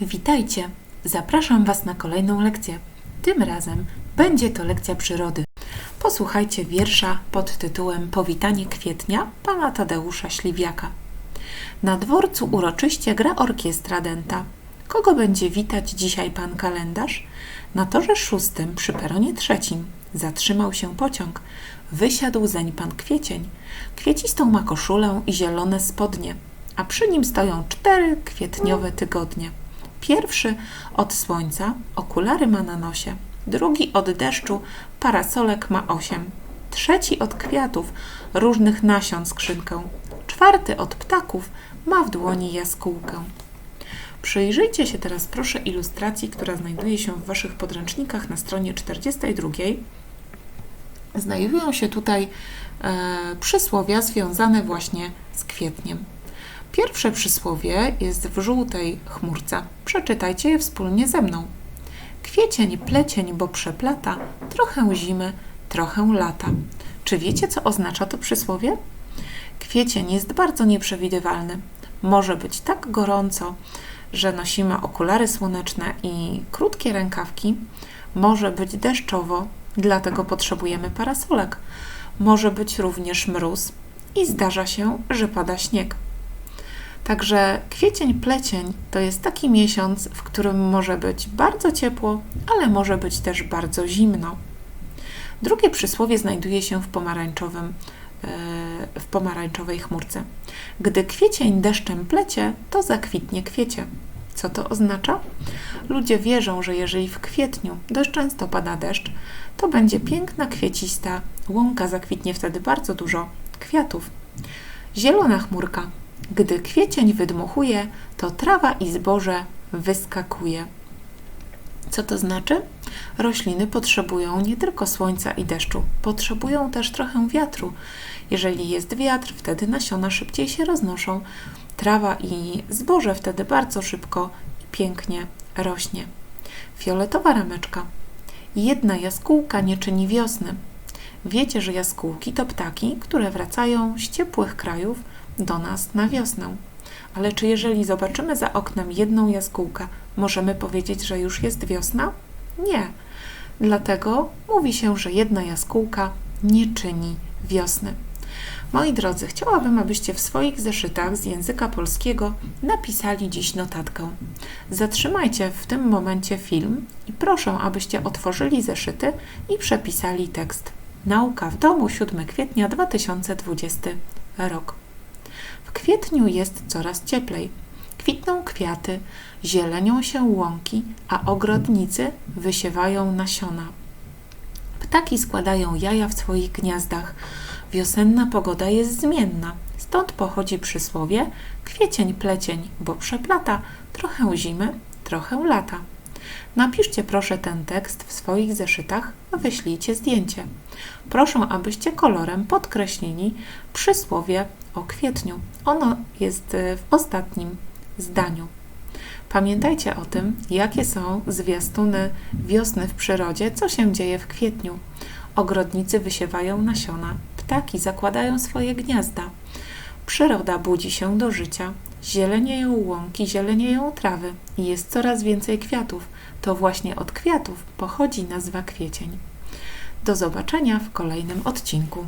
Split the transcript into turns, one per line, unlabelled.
Witajcie! Zapraszam Was na kolejną lekcję. Tym razem będzie to lekcja przyrody. Posłuchajcie wiersza pod tytułem Powitanie kwietnia pana Tadeusza Śliwiaka. Na dworcu uroczyście gra orkiestra dęta. Kogo będzie witać dzisiaj pan kalendarz? Na torze szóstym przy peronie trzecim zatrzymał się pociąg. Wysiadł zeń pan kwiecień. Kwiecistą ma koszulę i zielone spodnie, a przy nim stoją cztery kwietniowe tygodnie. Pierwszy od słońca, okulary ma na nosie. Drugi od deszczu, parasolek ma osiem. Trzeci od kwiatów, różnych nasion skrzynkę. Czwarty od ptaków, ma w dłoni jaskółkę. Przyjrzyjcie się teraz proszę ilustracji, która znajduje się w Waszych podręcznikach na stronie 42. Znajdują się tutaj e, przysłowia związane właśnie z kwietniem. Pierwsze przysłowie jest w żółtej chmurce. Przeczytajcie je wspólnie ze mną. Kwiecień, plecień, bo przeplata, trochę zimy, trochę lata. Czy wiecie, co oznacza to przysłowie? Kwiecień jest bardzo nieprzewidywalny. Może być tak gorąco, że nosimy okulary słoneczne i krótkie rękawki. Może być deszczowo, dlatego potrzebujemy parasolek. Może być również mróz i zdarza się, że pada śnieg. Także kwiecień, plecień to jest taki miesiąc, w którym może być bardzo ciepło, ale może być też bardzo zimno. Drugie przysłowie znajduje się w pomarańczowym e, w pomarańczowej chmurce. Gdy kwiecień deszczem plecie, to zakwitnie kwiecie. Co to oznacza? Ludzie wierzą, że jeżeli w kwietniu dość często pada deszcz, to będzie piękna, kwiecista łąka, zakwitnie wtedy bardzo dużo kwiatów. Zielona chmurka gdy kwiecień wydmuchuje, to trawa i zboże wyskakuje. Co to znaczy? Rośliny potrzebują nie tylko słońca i deszczu, potrzebują też trochę wiatru. Jeżeli jest wiatr, wtedy nasiona szybciej się roznoszą. Trawa i zboże wtedy bardzo szybko i pięknie rośnie. Fioletowa rameczka. Jedna jaskółka nie czyni wiosny. Wiecie, że jaskółki to ptaki, które wracają z ciepłych krajów do nas na wiosnę. Ale czy jeżeli zobaczymy za oknem jedną jaskółkę, możemy powiedzieć, że już jest wiosna? Nie. Dlatego mówi się, że jedna jaskółka nie czyni wiosny. Moi drodzy, chciałabym, abyście w swoich zeszytach z języka polskiego napisali dziś notatkę. Zatrzymajcie w tym momencie film i proszę, abyście otworzyli zeszyty i przepisali tekst. Nauka w domu 7 kwietnia 2020 rok kwietniu jest coraz cieplej. Kwitną kwiaty, zielenią się łąki, a ogrodnicy wysiewają nasiona. Ptaki składają jaja w swoich gniazdach. Wiosenna pogoda jest zmienna. Stąd pochodzi przysłowie kwiecień plecień, bo przeplata trochę zimy, trochę lata. Napiszcie proszę ten tekst w swoich zeszytach, a wyślijcie zdjęcie. Proszę, abyście kolorem podkreślili przysłowie o kwietniu. Ono jest e, w ostatnim zdaniu. Pamiętajcie o tym, jakie są zwiastuny wiosny w przyrodzie, co się dzieje w kwietniu. Ogrodnicy wysiewają nasiona, ptaki zakładają swoje gniazda. Przyroda budzi się do życia, zielenieją łąki, zielenieją trawy i jest coraz więcej kwiatów. To właśnie od kwiatów pochodzi nazwa kwiecień. Do zobaczenia w kolejnym odcinku.